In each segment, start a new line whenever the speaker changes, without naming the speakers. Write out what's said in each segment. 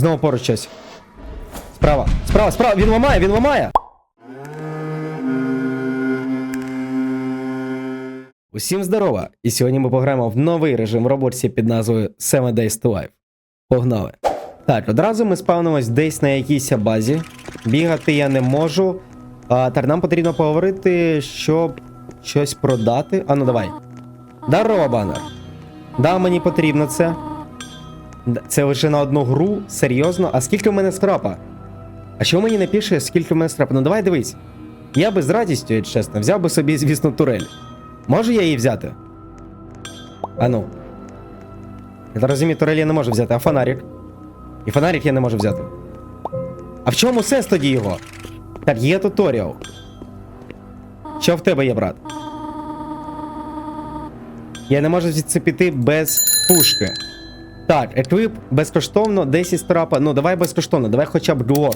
Знову поруч щось. Справа. Справа, справа. Він ламає, він ламає. Усім здорова! І сьогодні ми пограємо в новий режим в під назвою 7 Days to Life. Погнали. Так, одразу ми спавнимось десь на якійсь базі. Бігати я не можу. А, так, нам потрібно поговорити, щоб щось продати. А ну давай. Здорово, банер. Да, мені потрібно це. Це лише на одну гру? Серйозно? А скільки в мене скрапа? А чому мені не пише, скільки в мене скрапа? Ну давай дивись. Я би з радістю, чесно, взяв би собі, звісно, турель. Можу я її взяти? А ну. Я розумію, турель я не можу взяти, а фонарик. І фонарик я не можу взяти. А в чому сенс тоді його? Так, є туторіал. Що в тебе є, брат? Я не можу звідси піти без пушки. Так, еквіп безкоштовно, 10 страпа. Ну, давай безкоштовно, давай хоча б дуор.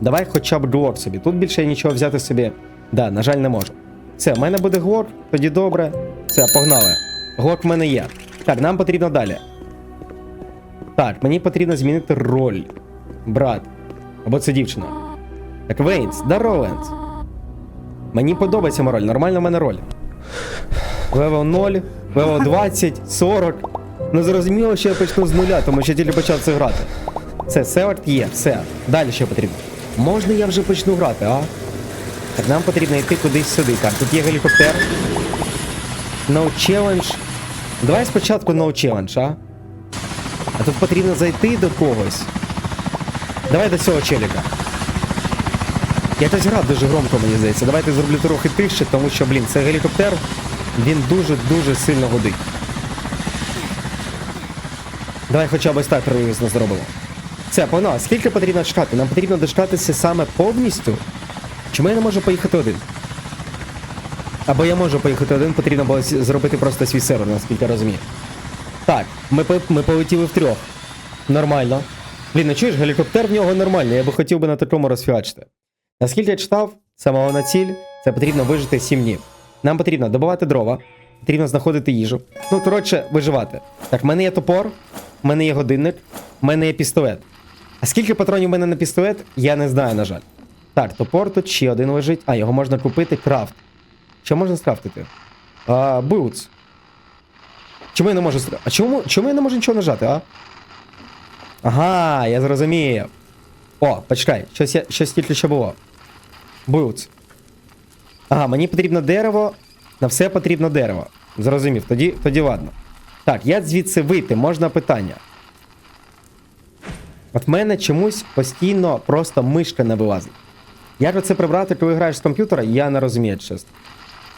Давай хоча б дуор собі. Тут більше я нічого взяти собі. Да, на жаль, не можу. Все, в мене буде глок, тоді добре. Все, погнали. Глок в мене є. Так, нам потрібно далі. Так, мені потрібно змінити роль. Брат. Або це дівчина. Так, Вейнс, здорово, Вейнс. Мені подобається моя роль, нормальна в мене роль. Левел 0, левел 20, 40. Ну зрозуміло, що я почну з нуля, тому що тільки почав це грати. Все, Северт є, все. Далі що потрібно. Можна я вже почну грати, а? Так нам потрібно йти кудись сюди. Так, тут є гелікоптер. No challenge. Давай спочатку no challenge, а? А тут потрібно зайти до когось. Давай до цього челіка. Я хтось грав дуже громко, мені здається. Давайте зроблю трохи тихше, тому що, блін, це гелікоптер, він дуже-дуже сильно гудить. Давай хоча б ось так приблизно зробимо. Все, погнали. Скільки потрібно чекати? Нам потрібно дочекатися саме повністю. Чому я не можу поїхати один? Або я можу поїхати один, потрібно було зробити просто свій сервер, наскільки я розумію. Так, ми, по- ми полетіли втрьох. Нормально. Блін, ну чуєш, гелікоптер в нього нормальний, я би хотів би на такому розфігачити. Наскільки я читав, саме головна ціль це потрібно вижити 7 днів. Нам потрібно добувати дрова, потрібно знаходити їжу. Ну, коротше, виживати. Так, в мене є топор, в мене є годинник, в мене є пістолет. А скільки патронів в мене на пістолет, я не знаю, на жаль. Так, топор тут ще один лежить. А, його можна купити крафт. Що можна скрафтити? А, бутс. Чому я не можу? А чому, чому я не можу нічого нажати, а? Ага, я зрозумів. О, почекай, щось, щось тільки що було. Бутс. Ага, мені потрібно дерево. На все потрібно дерево. Зрозумів, тоді, тоді ладно. Так, як звідси вийти, можна питання. От в мене чомусь постійно просто мишка не вилазить. Як це прибрати, коли граєш з комп'ютера, я не розумію, чесно.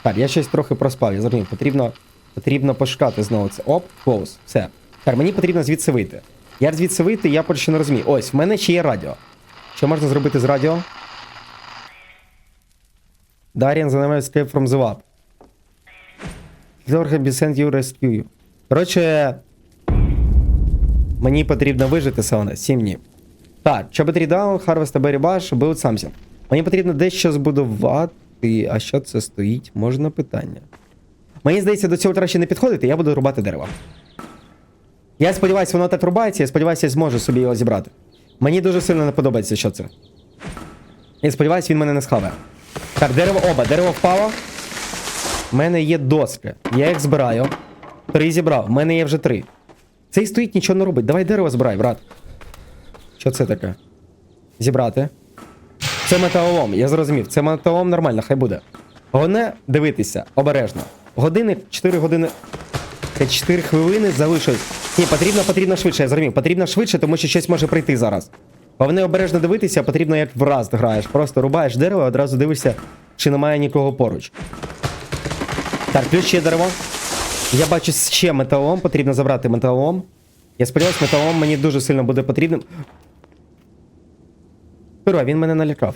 Так, я щось трохи проспав, я зрозумів. Потрібно, потрібно пошукати знову це. Оп, close, все. Так, мені потрібно звідси вийти. Як звідси вийти, я поки що не розумію. Ось, в мене ще є радіо. Що можна зробити з радіо? The name escape from the lab. Sent you rescue you. Коротше, мені потрібно вижити сауна 7 днів. Так, потрібно Harvest a Berry Bash, build. Мені потрібно дещо збудувати. А що це стоїть? Можна питання. Мені здається, до цього краще не підходити, я буду рубати дерево. Я сподіваюся, воно так рубається, я сподіваюся, я зможу собі його зібрати. Мені дуже сильно не подобається, що це. Я сподіваюся, він мене не схаває. Так, дерево оба, дерево впало. У мене є доски. Я їх збираю. Три зібрав. У мене є вже три. Цей стоїть, нічого не робить. Давай дерево збирай, брат. Що це таке? Зібрати. Це металолом, я зрозумів. Це металолом нормально, хай буде. Головне дивитися, обережно. Годинник, 4 години. 4 хвилини залишилось. Ні, потрібно, потрібно швидше, я зрозумів. Потрібно швидше, тому що щось може прийти зараз. Головне обережно дивитися, потрібно як в раз граєш. Просто рубаєш дерево, одразу дивишся, чи немає нікого поруч. Так, плюс ще дерево. Я бачу ще металолом, потрібно забрати металолом. Я сподіваюся, металолом мені дуже сильно буде потрібним. Перо, він мене налякав.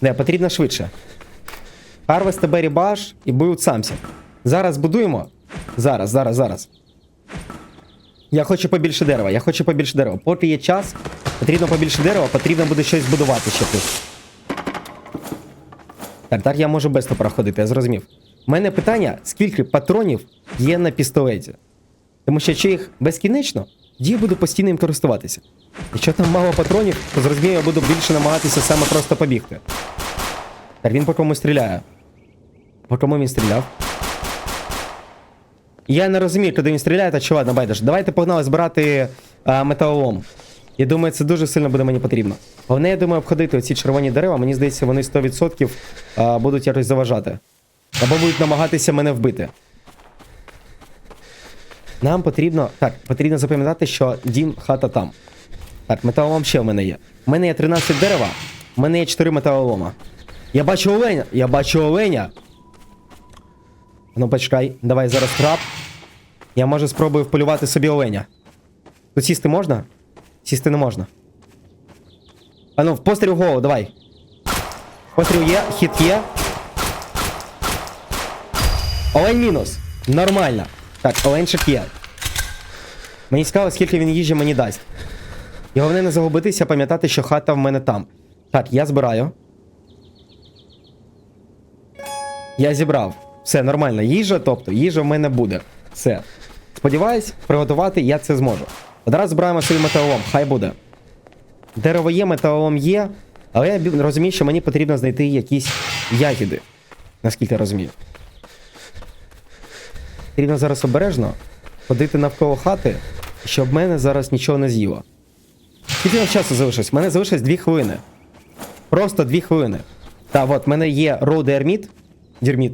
Не, потрібно швидше. A Berry Bash і Build Something. Зараз будуємо. Зараз, зараз, зараз. Я хочу побільше дерева, я хочу побільше дерева. Поки є час, потрібно побільше дерева, потрібно буде щось збудувати ще тут. Так, так я можу без топора ходити, я зрозумів. Мене питання, скільки патронів є на пістолеті? Тому що чи їх безкінечно, я буду постійно їм користуватися. Якщо там мало патронів, то зрозумію, я буду більше намагатися саме просто побігти. Так, він по кому стріляє. По кому він стріляв? Я не розумію, куди він стріляє, та чи ладно, байдуже. Давайте погнали збирати а, металолом. Я думаю, це дуже сильно буде мені потрібно. Головне, я думаю, обходити оці червоні дерева. Мені здається, вони 100% а, будуть якось заважати. Або будуть намагатися мене вбити. Нам потрібно. Так, потрібно запам'ятати, що дім хата там. Так, металолом ще в мене є. У мене є 13 дерева, у мене є 4 металолома. Я бачу оленя! Я бачу оленя! Ну почекай, давай зараз трап. Я може спробую вполювати собі оленя. Тут сісти можна? Сісти не можна. А ну, в постріл в голову, давай. Постріл є, хід є. Олень мінус. Нормально. Так, оленчик є. Мені цікаво, скільки він їжі мені дасть. І головне не загубитися, пам'ятати, що хата в мене там. Так, я збираю. Я зібрав. Все нормально. Їжа, тобто, їжа в мене буде. Все. Сподіваюсь, приготувати я це зможу. Одразу збираємо собі металолом, хай буде. Дерево є, металолом є, але я розумію, що мені потрібно знайти якісь ягіди. Наскільки я розумію. Потрібно зараз обережно ходити навколо хати, щоб мене зараз нічого не з'їло. Скільки нам часу залишилось? У мене залишилось 2 хвилини. Просто 2 хвилини. Та от, в мене є роу дерміт, дерміт,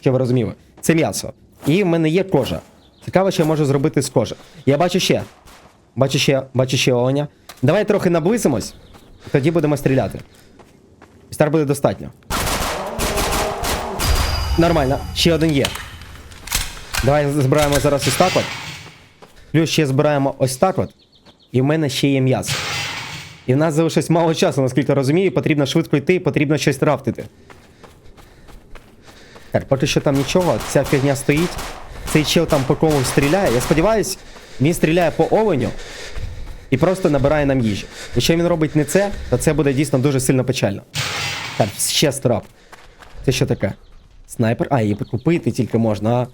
щоб ви розуміли. Це м'ясо. І в мене є кожа. Цікаво, що я можу зробити з кожи. Я бачу ще. Бачу ще, бачу ще оленя. Давай трохи наблизимось, тоді будемо стріляти. Стар буде достатньо. Нормально, ще один є. Давай збираємо зараз ось так от. Плюс ще збираємо ось так от. І в мене ще є м'ясо. І в нас залишилось мало часу, наскільки розумію, потрібно швидко йти, потрібно щось трафтити. Так, поки що там нічого, ця фігня стоїть. Цей чел там по кому стріляє. Я сподіваюсь, він стріляє по оленю і просто набирає нам їжі. Якщо він робить не це, то це буде дійсно дуже сильно печально. Так, ще страп. Це що таке? Снайпер? А, її купити тільки можна, а.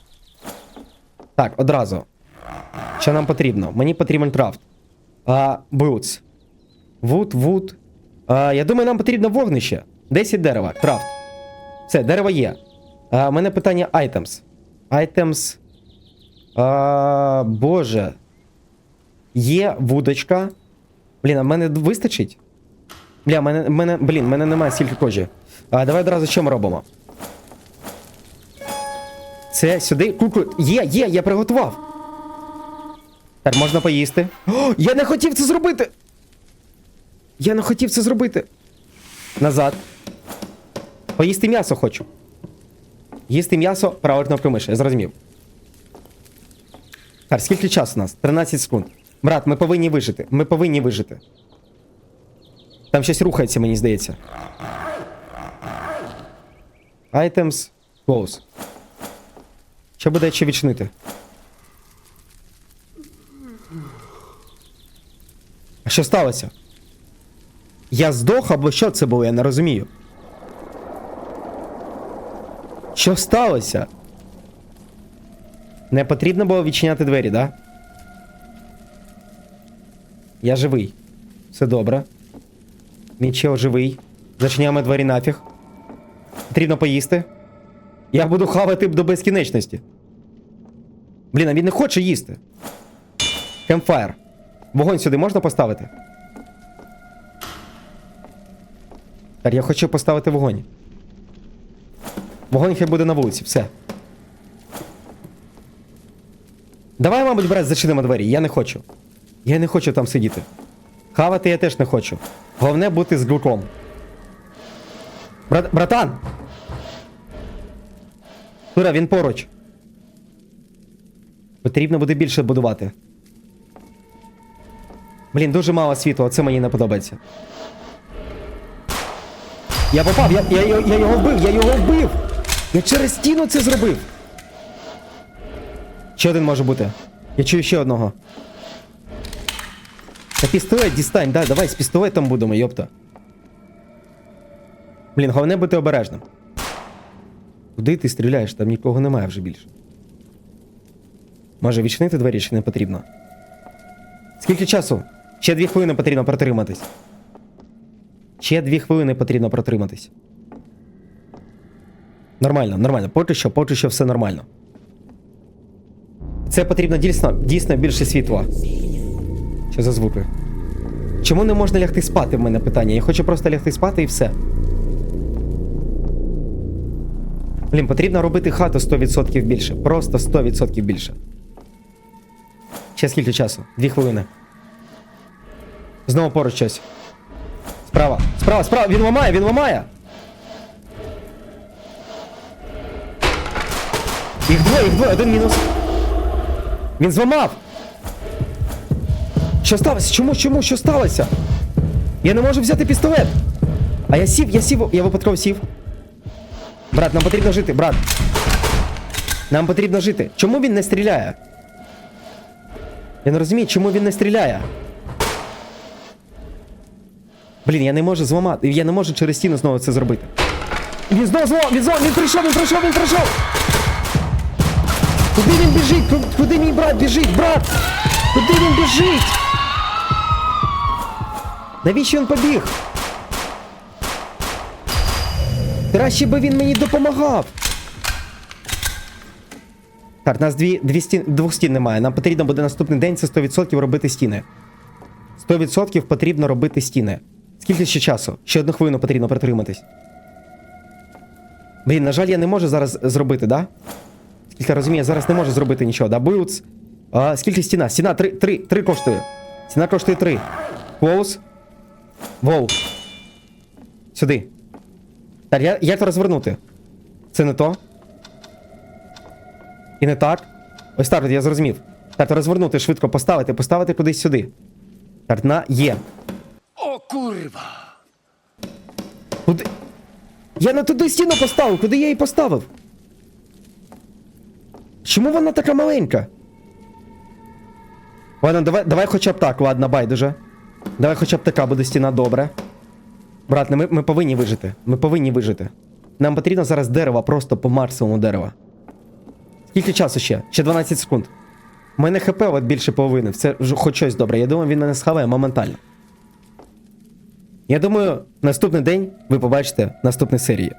Так, одразу. Що нам потрібно? Мені потрібен крафт. А, Бутс. Вуд, вуд. Я думаю, нам потрібно вогнище. 10 дерева. Крафт. Все, дерево є. А, у мене питання items. Items. А, боже. Є вудочка. Блін, а мене вистачить? Бля, мене, мене, блін, мене немає стільки кожі. А, давай одразу що ми робимо? Це сюди. Куку. Є, є, я приготував. Так, можна поїсти. О, я не хотів це зробити! Я не хотів це зробити. Назад. Поїсти м'ясо хочу. Їсти м'ясо, правою кнопкою миші, я зрозумів. Так, скільки часу у нас? 13 секунд. Брат, ми повинні вижити. Ми повинні вижити. Там щось рухається, мені здається. Items close. Що буде ще відчинити? А що сталося? Я здох або що це було, я не розумію. Що сталося? Не потрібно було відчиняти двері, да? Я живий. Все добре. Нічого живий. Зачиняємо двері нафіг. Потрібно поїсти. Я буду хавати до безкінечності. Блін, а він не хоче їсти. Кемфайр. Вогонь сюди можна поставити? Я хочу поставити вогонь. Вогонь хай буде на вулиці, все. Давай, мабуть, брат, зачинимо двері. Я не хочу. Я не хочу там сидіти. Хавати я теж не хочу. Головне бути з глуком. Брат, братан! Тура, він поруч. Потрібно буде більше будувати. Блін, дуже мало світла, це мені не подобається. Я попав, я, я, я, я його вбив, я його вбив! Я через стіну це зробив. Ще один може бути. Я чую ще одного. Та пістолет дістань, да, давай з пістолетом будемо, йопта. Блін, головне бути обережним. Куди ти стріляєш? Там нікого немає вже більше. Може відчинити двері чи не потрібно? Скільки часу? Ще дві хвилини потрібно протриматись. Ще дві хвилини потрібно протриматись. Нормально, нормально. Поки що, поки що все нормально. Це потрібно дійсно, дійсно більше світла. Що за звуки? Чому не можна лягти спати в мене питання? Я хочу просто лягти спати і все. Блін, потрібно робити хату 100% більше. Просто 100% більше. Ще скільки часу? Дві хвилини. Знову поруч щось. Справа. Справа, справа! Він ламає, він ламає! Їх двоє, їх двоє, один мінус. Він зламав! Що сталося? Чому, чому, що сталося? Я не можу взяти пістолет. А я сів, я сів, я випадково сів. Брат, нам потрібно жити, брат. Нам потрібно жити. Чому він не стріляє? Я не розумію, чому він не стріляє. Блін, я не можу зламати. Я не можу через стіну знову це зробити. Він знову зламав, він знову, він прийшов, він прийшов, він прийшов. Куди він біжить? Ку- Куди мій брат біжить? Брат! Куди він біжить? Навіщо він побіг? Краще би він мені допомагав. Так, у нас дві, дві стін, двох стін немає. Нам потрібно буде наступний день це 100% робити стіни. 100% потрібно робити стіни. Скільки ще часу? Ще одну хвилину потрібно притриматись. Блін, на жаль, я не можу зараз зробити, да? Скільки я розумію, я зараз не можу зробити нічого, да? Бутс. А, скільки стіна? Стіна 3, 3, 3 коштує. Стіна коштує 3. Клоус. Воу. Сюди. Так, я, як розвернути? Це не то. І не так. Ось так, я зрозумів. Так, розвернути, швидко поставити, поставити кудись сюди. Так, на є.
O kurwa!
Куди? Я не туди стіну поставив, куди я її поставив? Чому вона така маленька? Ладно, давай, давай хоча б так, ладно, байдуже. Давай хоча б така буде стіна добре. Брат, ми, ми повинні вижити. Ми повинні вижити. Нам потрібно зараз дерева, просто по максимуму дерева. Скільки часу ще? Ще 12 секунд. У мене хп от більше половини. Це вже хоч щось добре. Я думаю, він мене схаває моментально. Я думаю, наступний день ви побачите наступні серії.